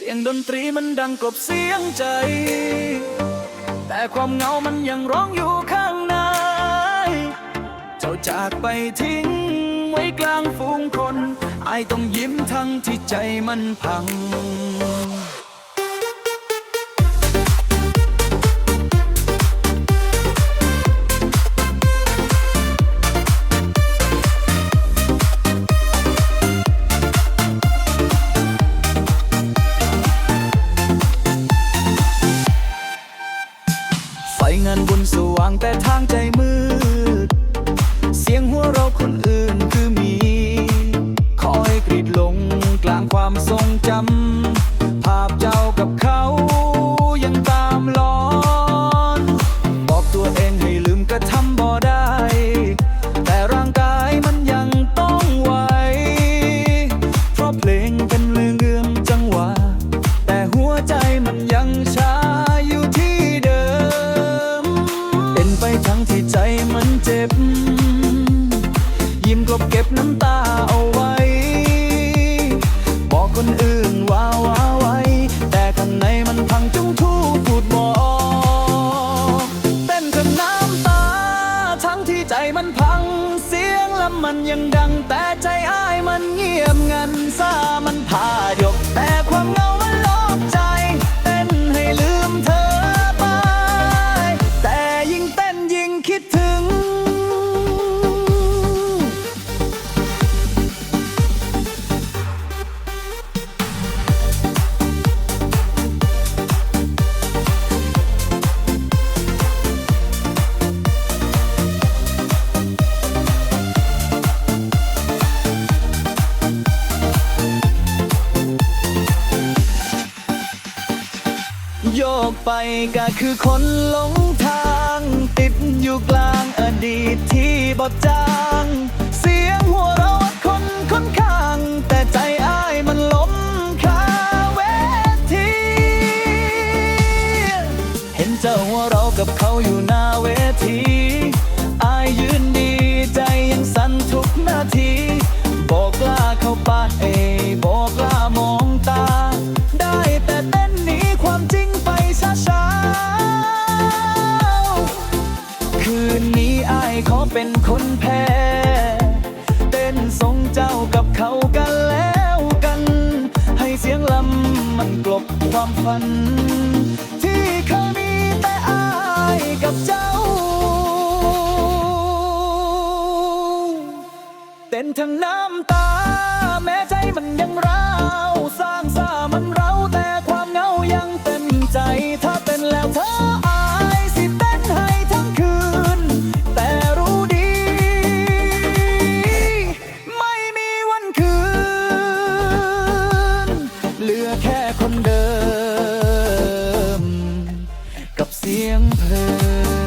เสียงดนตรีมันดังกลบเสียงใจ แต่ความเหงามันยังร้องอยู่ข้างใน เจ้าจากไปทิ้งไว้กลางฝูงคน ไอายต้องยิ้มทั้งที่ใจมันพัง ไฟงานบุญสว่างแต่ทางใจมืด เสียงหัวเราคนอื่นคือมี คอยกรีดลงกลางความทรงจำ ภาพเจ้ากับเขายังตามหลอน บอกตัวเองให้ลืมก็ทำบ่ได้ แต่ร่างกายมันยังต้องไหว เพราะเพลงเป็นเรื่อง มันยังดังแต่ใจอ้ายมันเงียบงันซามันพายกแต่ความเงา อกไปก็คือคนหลงทาง ติดอยู่กลางอดีตที่บอดจาง เสียงหัวเราะคนคนข้าง แต่ใจอ้ายมันล้มคาเวทีเห็นเจ้าหัวเรากับเขาอยู่หน้าเวที คืนนี้อายขอเป็นคนแพ้ เต้นทรงเจ้ากับเขากันแล้วกัน ให้เสียงลำมันกลบความฝัน ที่เคยมีแต่อายกับเจ้า เต้นทั้งน้ำตา แม้ใจมันยังร้าวสร้างซ่ามันเราแต่ความเหงายังเต็มใจ ถ้าเป็นแล้วเธอ คนเดิม กับเสียงเพลง